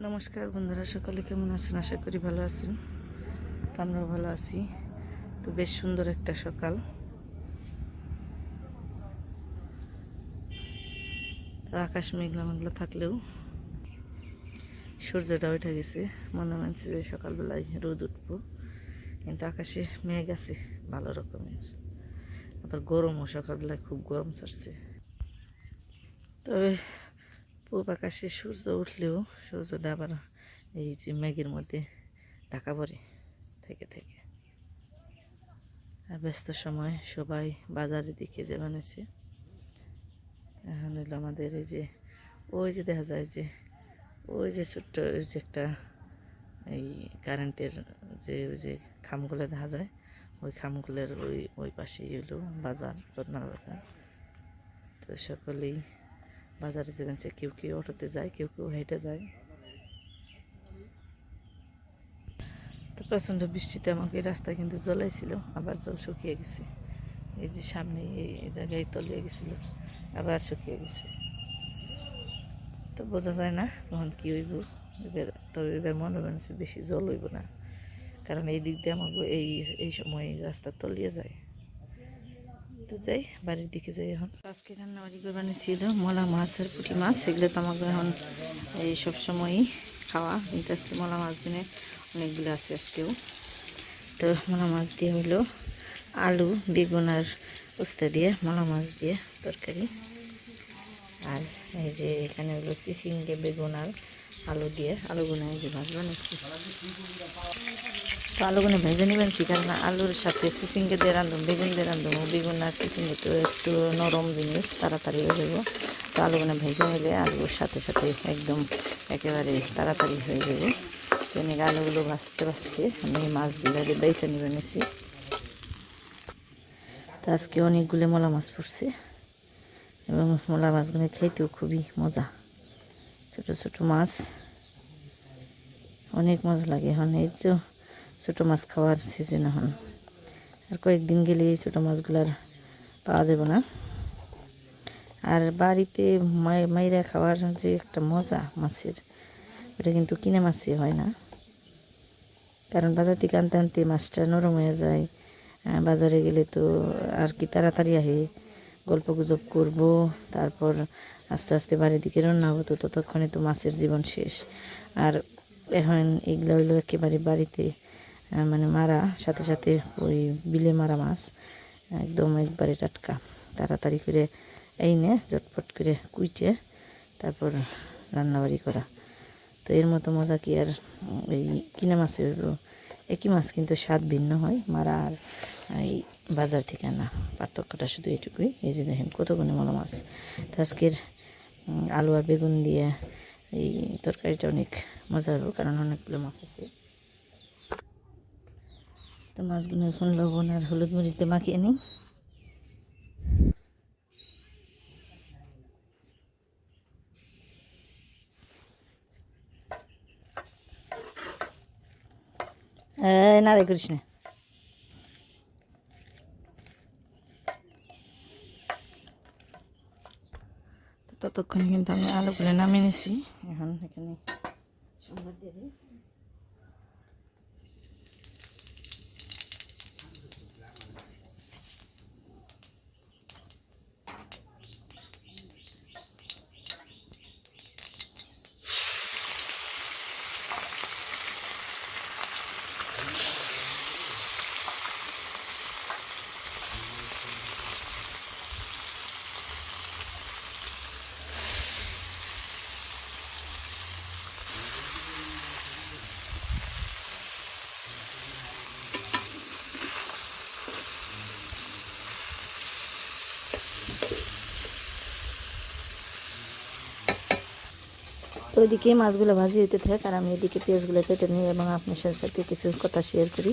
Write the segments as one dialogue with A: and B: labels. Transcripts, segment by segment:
A: নমস্কার বন্ধুরা, সকালে কেমন আছেন? আশা করি ভালো আছেন। তো আমরাও ভালো আছি। তো বেশ সুন্দর একটা সকাল। আকাশ মেঘলা মেঘলা থাকলেও সূর্যটা উঠে গেছে। মনে হচ্ছে যে সকালবেলায় রোদ উঠবো। কিন্তু আকাশে মেঘ আছে, ভালো রকমের। আবার গরমও সকালবেলায় খুব গরম ছাড়ছে। তবে পূব আকাশে সূর্য উঠলেও সূর্যটা আবার এই যে মেঘের মধ্যে ঢাকা পড়ে থেকে থেকে। আর ব্যস্ত সময় সবাই বাজারের দিকে যে বানিয়েছে এখন হলো আমাদের এই যে, ওই যে দেখা যায় যে, ওই যে ছোট্ট ওই যে একটা এই কারেন্টের যে, ওই যে খামগুলো দেখা যায়, ওই খামগুলোর ওই ওই পাশেই হলো বাজার রত্নার বাজার তো সকলেই বাজারে যেখানে কেউ কেউ অটোতে যায়, কেউ কেউ হেঁটে যায়। তো প্রচণ্ড বৃষ্টিতে আমাকে রাস্তা কিন্তু জলাইছিল আবার জল শুকিয়ে গেছে। এই যে সামনে এই জায়গায় তলিয়ে গেছিল, আবার শুকিয়ে গেছে। তো বোঝা যায় না কখন কী হইব, এবার তবে এবার মনে হচ্ছে বেশি জল হইব না। কারণ এই দিক দিয়ে আমাকে এই এই সময় রাস্তা তলিয়ে যায়। তো যাই, বাড়ির দিকে যাই এখন। আজকে রান্না বাড়ি করে বানিয়েছিল, মলা মাছ আর পুঁটি মাছ। এগুলো তো আমাকে এখন এই সব সময়ই খাওয়া। কিন্তু আজকে মলা মাছ দিনে অনেকগুলো আছে আজকেও। তো মলা মাছ দিয়ে হইল আলু, বেগুন আর উস্তা দিয়ে মলা মাছ দিয়ে তরকারি। আর এই যে এখানে হলো চিচিঙ্গে বেগুন আর আলু দিয়ে। আলুগুলো এই যে ভাজ বানিয়েছি। তো আলুগুলো ভেজে নেবেন কি কারণ আলুর সাথে চিচিঙ্গে দিয়ে রান্ধুন বেগুন দিয়ে রান্ধুন বেগুন আর চিচিঙ্গে তো একটু নরম জিনিস, তাড়াতাড়ি হয়ে তো আলুগুলো ভেজে হলে আলুর সাথে সাথে একদম একেবারে তাড়াতাড়ি হয়ে যাবে। সেনে আলুগুলো ভাজতে ভাজতে আমি মাছগুলো বেছে নেবে নিছি। তো আজকে অনেকগুলো মলা মাছ পড়ছে, এবং মলা মাছগুলো খেতেও খুবই মজা। ছোট ছোট মাছ, অনেক মজা লাগে। এখন এই তো ছোটো মাছ খাওয়ার সিজন এখন। আর কয়েকদিন গেলে এই ছোটো মাছগুলার পাওয়া যাবে না। আর বাড়িতে মাইরা খাওয়ার যে একটা মজা মাছের, ওটা কিন্তু কিনে মাছে হয় না। কারণ বাজার থেকে আনতে আনতে মাছটা নরম হয়ে যায়। বাজারে গেলে তো আর কি তাড়াতাড়ি আহে। গল্প গুজব করব, তারপর আস্তে আস্তে বাড়ির দিকে রান্না হতো ততক্ষণে তো মাছের জীবন শেষ। আর এখন এগুলো হইল একেবারে বাড়িতে মানে মারা, সাথে সাথে ওই বিলে মারা মাছ, একদম একবারে টাটকা। তাড়াতাড়ি করে এই নে চটপট করে কুইটে, তারপর রান্নাবাড়ি করা। তো এর মতো মজা কি আর এই কিনা হইব একই মাছ, কিন্তু স্বাদ ভিন্ন হয়। মারা আর এই বাজার থেকে আনা পার্থক্যটা শুধু এটুকুই। এই যে দেখেন কতগুলো মলা মাছ। তো আজকের আলু আর বেগুন দিয়ে এই তরকারিটা অনেক মজা হবে, কারণ অনেকগুলো মাছ আছে। তো মাছগুলো এখন লবণ আর হলুদ মরিচ দিয়ে মাখিয়ে নিই। এই নাড়াই করিস না। ততক্ষণ কিন্তু আমি আলুগুলো নামিয়ে নিছি। এখন এখানে সম্বাদ দিয়ে দিই। তো ওইদিকে মাছগুলো ভাজি হতে থাকে আর আমি এদিকে পেঁয়াজগুলো কেটে নিই এবং আপনার সাথে কিছু কথা শেয়ার করি।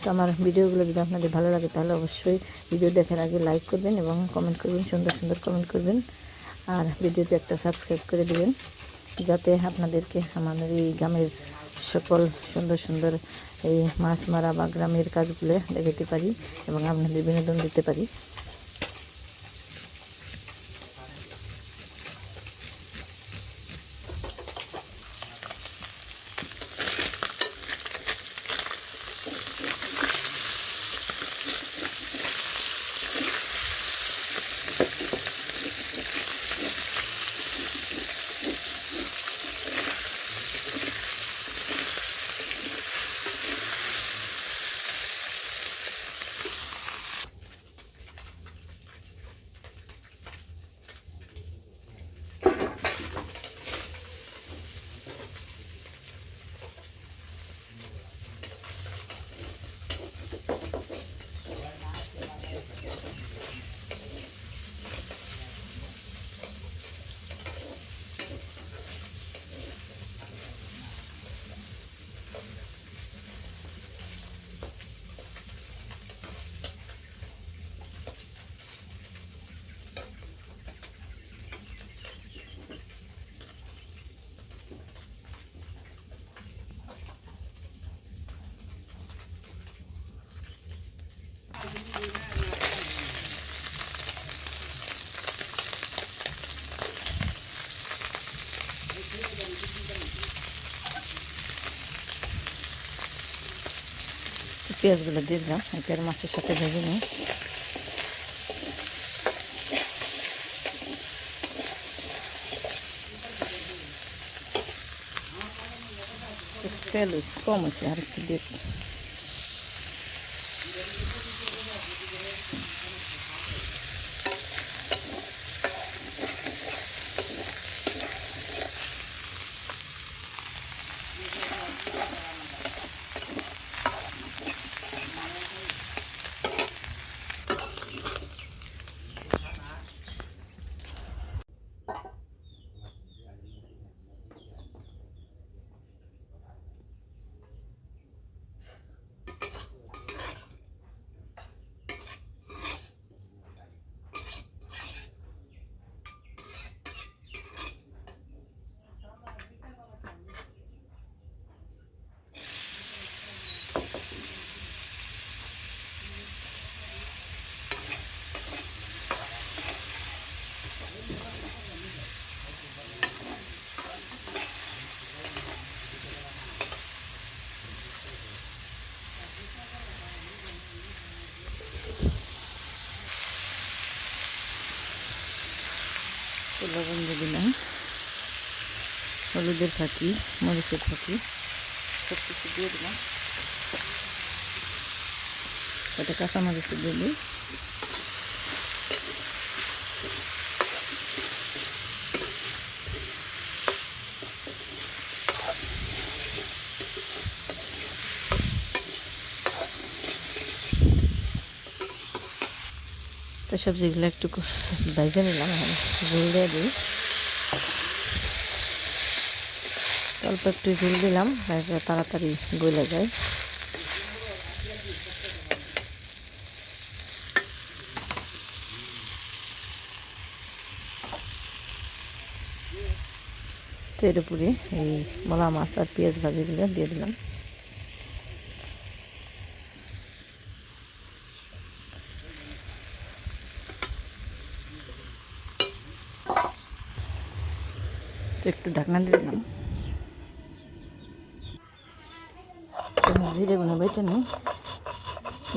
A: তো আমার ভিডিওগুলো যদি আপনাদের ভালো লাগে তাহলে অবশ্যই ভিডিও দেখার আগে লাইক করবেন এবং কমেন্ট করবেন, সুন্দর সুন্দর কমেন্ট করবেন। আর ভিডিওতে একটা সাবস্ক্রাইব করে দেবেন, যাতে আপনাদেরকে আমাদের এই গ্রামের সকল সুন্দর সুন্দর এই মাছ মারা বা গ্রামের কাজগুলো দেখাতে পারি এবং আপনাদের বিনোদন দিতে পারি। পেঁয়াজগুলো দিয়ে দিলাম এবার মাছের সাথে ভেজে নিই তেল হয়েছে কম হয়েছে আর একটু দিয়ে লবণ দিয়ে দিলাম হলুদের থাকি মরিচের থাকি সব কিছু দিয়ে দিলাম। এটা কাঁচা মরিচ দিয়ে দিই সবজিগুলো একটু ভেজে নিলাম এখন। ঝুল দিয়ে দিই। অল্প একটু ঝুল দিলাম তাড়াতাড়ি গলে যায়। তো এর এই মলা মাছ আর পেঁয়াজ ভাজিগুলো দিয়ে দিলাম। একটু ঢাকনা দিয়ে দিলাম। জিরে বানাবো বেটে নিই।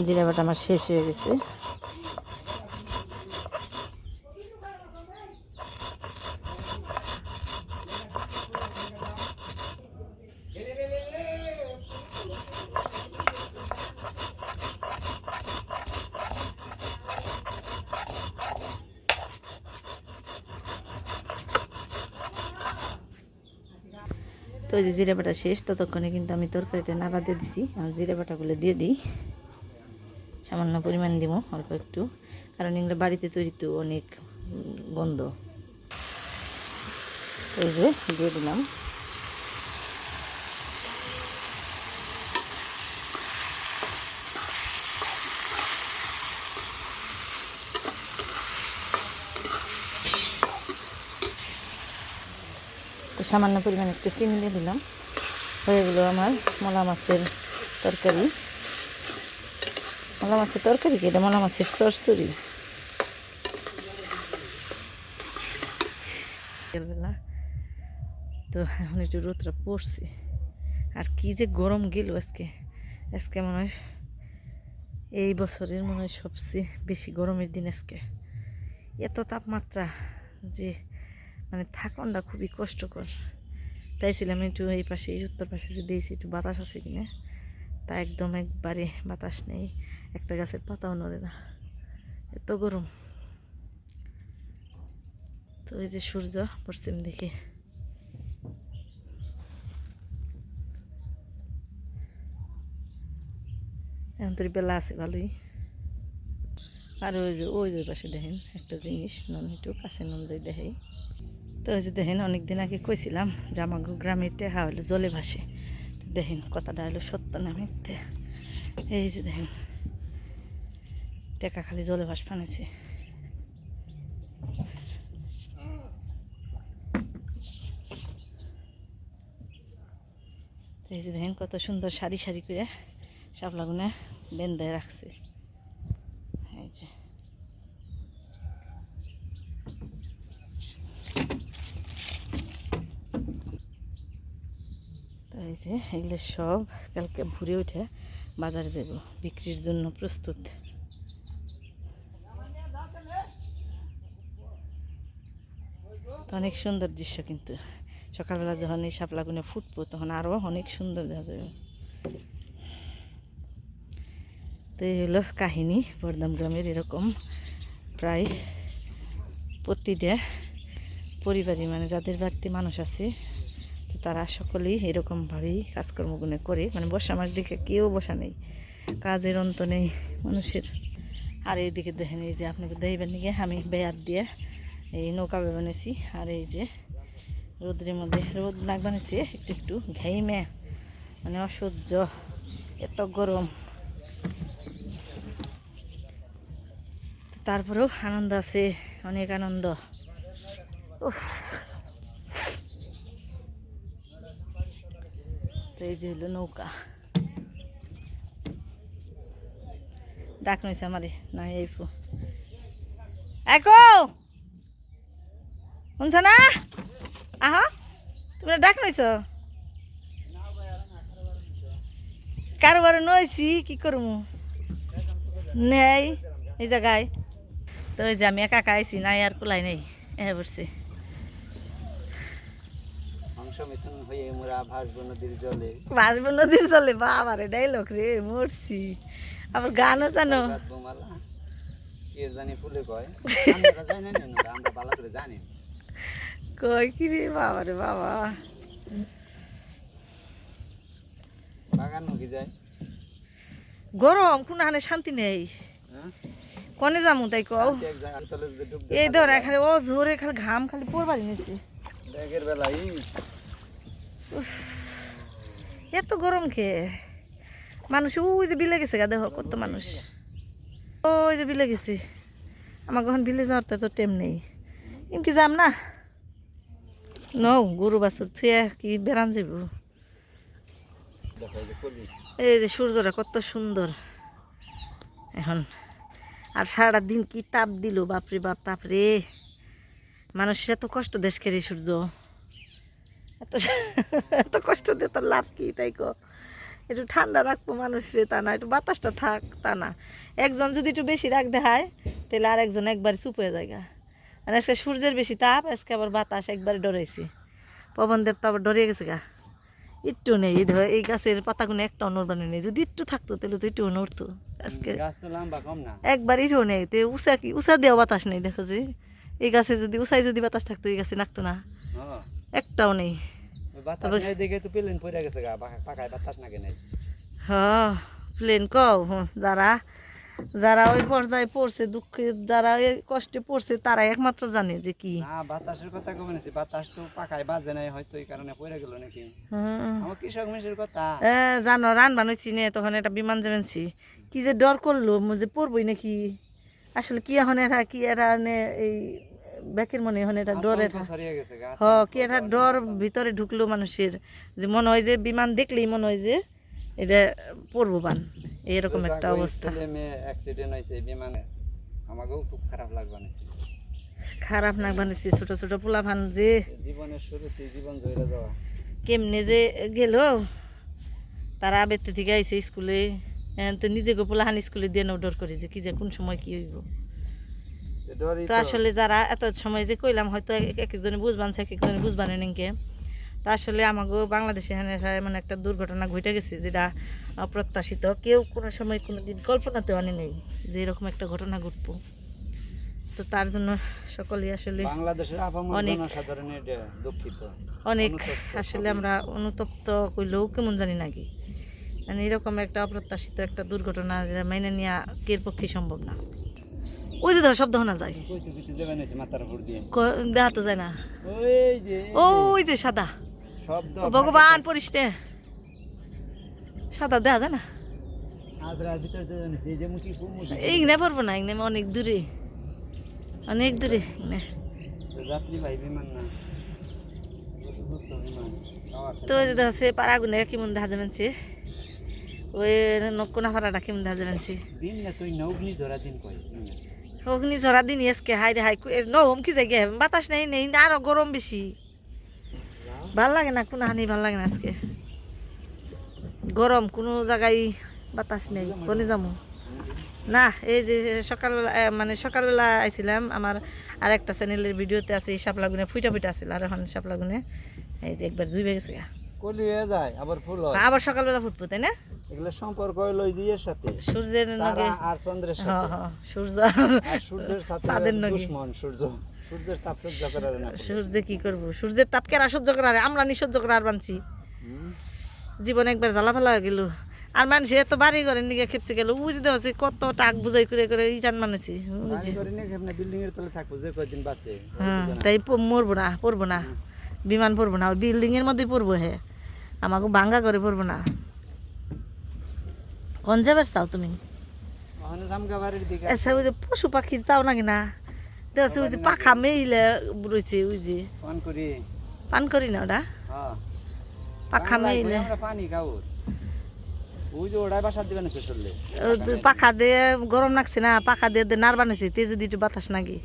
A: জিরে বাটা আমার শেষ হয়ে গেছে। তো ওই যে জিরে বাটা শেষ, ততক্ষণে কিন্তু আমি তরকারিটা নাড়া দিয়ে দিছি। আর জিরে বাটাগুলো দিয়ে দিই। সামান্য পরিমাণ দিব অল্প একটু। কারণ এগুলো বাড়িতে তৈরি তো অনেক গন্ধ। ওই যে দিয়ে দিলাম। সামান্য পরিমাণ একটু চিনি দিয়ে দিলাম। হয়ে গেলো আমার মলা মাছের তরকারি। মলা মাছের তরকারি কি? এটা মলা মাছের সরসরি তো এখন একটু রোদটা পড়ছে। আর কি যে গরম গেল আজকে। আজকে মনে হয় এই বছরের মনে হয় সবচেয়ে বেশি গরমের দিন আজকে। এত তাপমাত্রা যে মানে থাকনটা খুবই কষ্টকর। তাই ছিলাম একটু এই পাশে, এই উত্তর পাশে যে দিয়েছি, একটু বাতাস আছে কিনা? তা একদম একবারে বাতাস নেই, একটা গাছের পাতাও নড়ে না। এত গরম। তো এই যে সূর্য পশ্চিম দিকে। এখন তো বেলা আছে ভালোই। আর ওই যে ওই যে পাশে দেখেন একটা জিনিস, নন একটু কাছে নন যাই দেখাই। তো ওই যে দেখেন, অনেকদিন আগে কইছিলাম আমার গ্রামের টেহা হলো জলে ভাসে। দেখেন, কথাটা হলো সত্য না মিথ্যে। এই যে দেখেন, টেকা খালি জলে ভাস ফানেছে এই যে দেখেন, কত সুন্দর সারি সারি করে শাপলাগুনে বেঁধে রাখছে এই যে এই যে এগুলো সব কালকে ভরে উঠে বাজারে যাব, বিক্রির জন্য প্রস্তুত। অনেক সুন্দর দৃশ্য কিন্তু। সকালবেলা যখন এই শাপলাগুনে ফুটবো, তখন আরও অনেক সুন্দর দেখা যাবে। তো এই হলো কাহিনী বর্ধাম গ্রামের এরকম। প্রায় প্রতিটা পরিবারই মানে যাদের বাড়িতে মানুষ আছে তারা সকলেই এরকমভাবেই কাজকর্মগুলো করে। মানে বসা মাস দিকে কেউ বসা নেই। কাজের অন্ত নেই মানুষের। আর এইদিকে দেখেন, এই যে আপনাকে দেখবেন নাকি? আমি বেয়ার দিয়ে এই নৌকা বানিয়েছি আর এই যে রোদ্রের মধ্যে রোদ নাক বানিয়েছি একটু একটু ঘাইমে। মানে অসহ্য, এত গরম। তারপরেও আনন্দ আছে, অনেক আনন্দ। উফ। তো এই যে হলো নৌকা। ডাক নইছে আমারে, না, এই ফু। একো! শুনছ না? আহ, তোমরা ডাক নইছ? কারোবার নইছি, কি করমু? নেই, এই জায়গায়। তো ওই যে আমি একা একা আইছি, নাই আর কুলাই নেই এ
B: অংশ মিথুন হয়ে মোরা ভাসব নদীর জলে।
A: নদীর চলে বাবারে ডাইলগ রে মরছি। আবার গানও জানো?
B: কে জানি ফুলে কয়। আমরা জানি না আমরা ভালো করে জানি
A: কই কি রে বাবারে বাবা।
B: বাগান মুখি যায়।
A: গরম কোনো হানে শান্তি নেই।
B: হ্যাঁ?
A: কনে যামু তাই কও? এই ধর খালি ও জোরে খালি ঘাম খালি পড়বারই নিছে।
B: ব্যাগের বেলায়
A: এত গরম কে? মানুষ ওই যে বিলে গেছে গা, দেখো কত মানুষ। ওই যে বিলে গেছে। আমার কখন বিলে যাওয়ার তো টেম নেই। এমকি যাম না? নও, গরু বাছুর থুয়ে কি বেড়ান যাব
B: এই যে
A: এই সূর্যটা কত সুন্দর। এখন আর সারা দিন কি তাপ দিল, বাপরে বাপ তাপরে মানুষের এত কষ্ট দেশকে রে সূর্য? এত এত কষ্ট দিয়ে তোর লাভ কি তাই কো? একটু ঠান্ডা রাখব মানুষরে তা না একটু বাতাসটা থাক তা না। একজন যদি একটু বেশি রাখ দেখায় তাহলে আর একজন একবার চুপ হয়ে যায় গা। আর আজকে সূর্যের বেশি তাপ আজকে আবার বাতাস একবারে ডরাইছে। পবন দেব তো আবার ডরিয়ে গেছে গা। একটু নেই এই ধর এই গাছের পাতাগুলো একটা নড়বানো নেই। যদি একটু থাকতো তাহলে তো একটু নড়তো আজকে একবার ইটও নেই তো উষা কি উষা দেওয়া বাতাস নেই দেখো যে। এই গাছে যদি উষায় যদি বাতাস থাকতো এই গাছে নাকতো না। একটাও নেই।
B: ওই তো পেলেন
A: কও যারা যারা ওই পর্যায়ে পড়ছে দুঃখে যারা এই কষ্টে পড়ছে তারা একমাত্র জানে যে কি।
B: বাতাসের কথা কবে নাছি বাতাস তো পাকায় বাজে নাই হয়তো এই কারণে পড়ে গেল নাকি। আমার কৃষক মানুষের কথা।
A: এ, জানো রান বানাইছি নে তখন একটা বিমান যাবেনছি কি যে ডর করল যে পড়বই নাকি? আসলে কি এখন এরা কি এরা এই ব্যাকের মনে এখন এটা ডর এটা
B: আতঙ্ক ছড়িয়ে গেছে গা
A: হ কি একটা ডর ভিতরে ঢুকলো মানুষের যে মনে হয় যে বিমান দেখলেই মনে হয় যে এটা পড়ব বান এরকম একটা অবস্থা।
B: আমাকেও খুব খারাপ লাগবে
A: খারাপ না বানিয়েছি ছোট ছোট পোলা ভান যে
B: জীবনের শুরুতে জীবন জয়রা যাওয়া।
A: কেমনে যে গেল তারা বেতে থেকে আইছে স্কুলে তো নিজে গো পোলাহান স্কুলে দিয়ে ডর করে যে কি যে কোন সময় কি হইব।
B: তো
A: আসলে যারা এত সময় যে কইলাম হয়তো এক একজনে বুঝবান এক একজনে বুঝবান নিকে তো আসলে আমাকে বাংলাদেশে এখানে মানে একটা দুর্ঘটনা ঘটে গেছে যেটা অপ্রত্যাশিত কেউ কোনো সময় কোনো দিন কল্পনাতেও আনে নেই যে এরকম একটা ঘটনা ঘটবো। তো তার জন্য সকলেই আসলে
B: বাংলাদেশের
A: অনেক-
B: দুঃখিত।
A: অনেক আসলে আমরা অনুতপ্ত কইলেও কেমন জানি নাকি মানে এরকম একটা অপ্রত্যাশিত একটা দুর্ঘটনা মেনে নেওয়া কের পক্ষে সম্ভব না। ওই যে ধর শব্দ শোনা যায়।
B: যাবেন
A: দেখা তো যায় না।
B: ওই যে
A: সাদা। ভগবান পরিষ্টে সাদা দেখা যায় না?
B: যাবেন
A: এইখানে পারব না এখানে অনেক দূরে। অনেক দূরে তো ওই যে দেখা যাচ্ছে পাড়াগুনে কেমন দেখা যাবেনছে ওই নকুনা পাড়াটা কেমন দেখা যাবেনছে
B: দিন না তুই নগ্নি জোড়া দিন কই
A: অগ্নি ঝরা দিন আজকে হাই রে হাই নহম কি জায়গা বাতাস নেই নেই, আরও গরম বেশি। ভালো লাগে না কোনো হানি ভালো লাগে না আজকে। গরম, কোনো জায়গায় বাতাস নেই কোনে যাব না, এই যে সকালবেলা মানে সকালবেলা আইছিলাম, আমার আর একটা চ্যানেলের ভিডিওতে আছে, এই শাপলাগুনে ফুইটা ফুইটা আছিল, আর এখন শাপলাগুনে এই যে একবার জুইবে গেছে গা।
B: কলি হয়ে যায় আবার ফুল হয়।
A: আবার সকালবেলা ফুটবো তাই না?
B: এগুলো সম্পর্ক জিয়ের সাথে।
A: সূর্যের নগে।
B: আর চন্দ্রের
A: হ্যাঁ
B: সাথে।
A: হ্যাঁ সূর্য।
B: সূর্যের সাথে
A: চাঁদের নগে।
B: দুশ্মন সূর্য। সূর্যের তাপ সহ্য করার না
A: সূর্যে কি করব? সূর্যের তাপকে আর সহ্য করার আমরা নি সহ্য করার বানছি। জীবনে একবার জ্বালা ফেলা হয়ে গেল। আর মানুষ এত বাড়ি ঘরের নিকে খেপছে গেল। বুঝতে হচ্ছে কত টাক বুঝাই করে করে ইটান মানুষই
B: করে নিয়ে বিল্ডিং এর তলে থাকব যে কয়দিন বাঁচে।
A: হ্যাঁ তাই মরবো না পড়ব না। বিমান পড়ব না বিল্ডিং এর মধ্যেই পড়ব হে। আমাকে বাঙ্গা করে পড়ব না। কোন যাবার চাও তুমি? এসে ওই যে পশু পাখির তাও নাকি না? দেখছে ওই যে পাখা মেইলে রয়েছে ওই যে। পান করি। না ওটা?
B: হ্যাঁ।
A: পাখা মেইলে। পাখা দিয়ে গরম লাগছে না পাখা দিয়ে নার বানাইছে তে যদি একটু বাতাস নাকি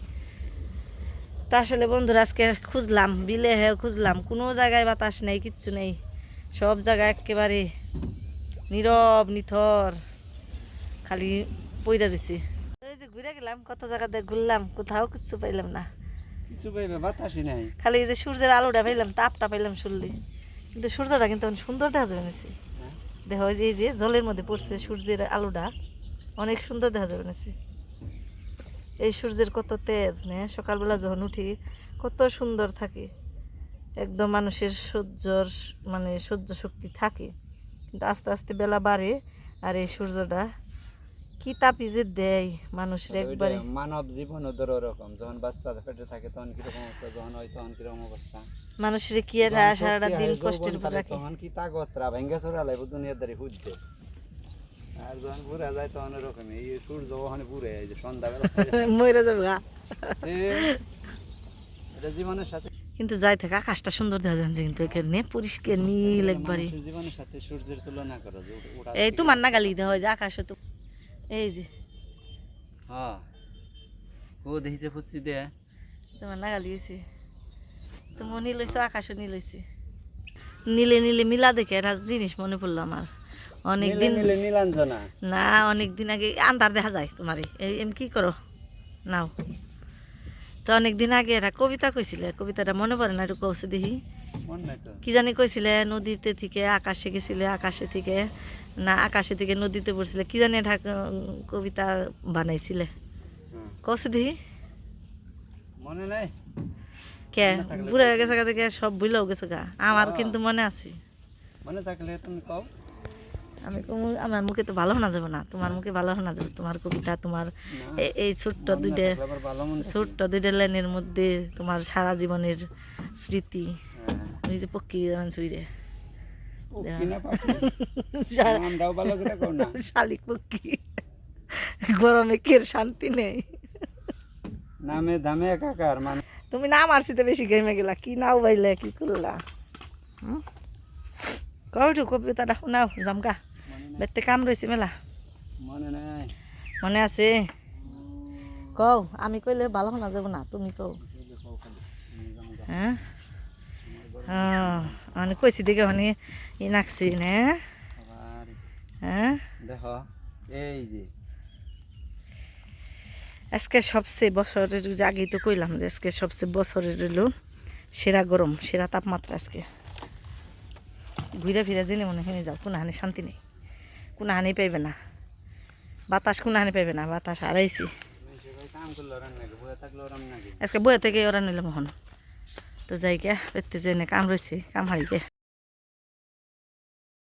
A: তা আসলে বন্ধুরা আজকে খুঁজলাম বিলে হে খুঁজলাম কোনো জায়গায় বাতাস নেই কিচ্ছু নেই। সব জায়গা একেবারে নীরব নিথর খালি পইরা রয়েছি এই যে ঘুরে গেলাম কত জায়গাতে ঘুরলাম কোথাও কিচ্ছু পাইলাম না।
B: কিছু পাইবে বাতাসই নাই।
A: খালি এই যে সূর্যের আলোটা পাইলাম তাপটা পাইলাম শুনলি। কিন্তু সূর্যটা কিন্তু অনেক সুন্দর দেখা যাবে নিছি
B: হ্যাঁ?
A: দেখা যে এই যে জলের মধ্যে পড়ছে সূর্যের আলোটা অনেক সুন্দর দেখা যাবে নিছি এই সূর্যের কত তেজ নে? সকালবেলা যখন উঠি কত সুন্দর থাকে। একদম মানুষের সূর্যর মানে সহ্য শক্তি থাকে। কিন্তু আস্তে আস্তে বেলা বাড়ে আর এই সূর্যটা কি তাপি যে দেয় মানুষের একবারে।
B: মানব জীবন ওদের ওরকম। যখন বাচ্চা পেটে থাকে তখন কীরকম অবস্থা যখন হয় তখন কীরকম অবস্থা।
A: মানুষের কি আর সারাটা দিন কষ্টের উপর রাখে
B: তখন কি তাগতরা ভেঙ্গে চড়া লাগবে দুনিয়ার দ্বারে খুঁজতে আর যখন ঘুরে যায় তখন ওরকম এই সূর্য ওখানে ঘুরে এই যে সন্ধ্যাবেলা
A: মরে যাবে
B: এটা জীবনের সাথে
A: কিন্তু যাই থাকে আকাশটা সুন্দর দেখা যাচ্ছে কিন্তু এখানে পরিষ্কার নীল একবারে। এই তোমার না গালি দেওয়া হয় যে আকাশে তো। এই যে।
B: হ্যাঁ। ও দেখিছে ফুসি দে
A: তোমার না গালি হয়েছে। তুমি নীল হয়েছে আকাশও নীল হয়েছে। নীলে নীলে মিলা দেখে একটা জিনিস মনে পড়ল আমার। অনেক দিন
B: মিলে নীলাঞ্জনা
A: না অনেক দিন আগে আন্ধার দেখা যায় তোমার। এই এম কি করো? নাও। তো অনেক দিন আগে একটা কবিতা কইছিলে কবিতাটা মনে পড়ে না একটু কৌছে দেখি। কি জানি কইছিলে নদীতে থেকে আকাশে গেছিলে আকাশে থেকে না আকাশে থেকে নদীতে পড়ছিলে কি জানি এটা কবিতা বানাইছিলে। কৌছে দেখি।
B: মনে নাই?
A: কে? বুড়া হয়ে গেছে গা থেকে সব ভুলেও গেছে গা। আমার। কিন্তু মনে আছে।
B: মনে থাকলে তুমি কও।
A: আমি আমার মুখে তো ভালো শোনা যাবে না। তোমার মুখে ভালো শোনা যাবে তোমার কবিতা তোমার এই ছোট্ট দুইটা। ছোট্ট দুইটা লাইনের মধ্যে তোমার সারা জীবনের স্মৃতি।
B: হ্যাঁ।
A: ওই যে পক্ষী যেমন ছুঁড়ে শালিক পক্ষী। গরমে কের শান্তি নেই।
B: নামে দামে একাকার মানে
A: তুমি নাম মারছিতে বেশি গেমে গেলা কি নাও বাইলে কি করলা? হুম? একটু কবিতাটা শোনাও জামকা
B: মনে
A: বেতে কাম রয়েছে মেলা।
B: মনে নাই।
A: মনে আছে? কও আমি কইলে ভালো শোনা যাব না তুমি কও। হ্যাঁ হ্যাঁ আমি কইছি দেখে মানে ই নাকছি নে
B: আবার
A: হ্যাঁ
B: দেখো এই যে।
A: আজকে সবচেয়ে বছরের যে আগেই তো কইলাম যে আজকে সবচেয়ে বছরের হলো সেরা গরম সেরা তাপমাত্রা আজকে। ঘুরে ফিরে যেনে মনে হয় যাও কোনো হানি শান্তি নেই। কোনো হানি পাইবে না। বাতাস কোনো হানি পাইবে না, বাতাস হারাইছি। আজকে বয়ে থেকে ওরা নিলাম এখন। তো যাই গে পেতে যে কাম রয়েছে কাম হারিকে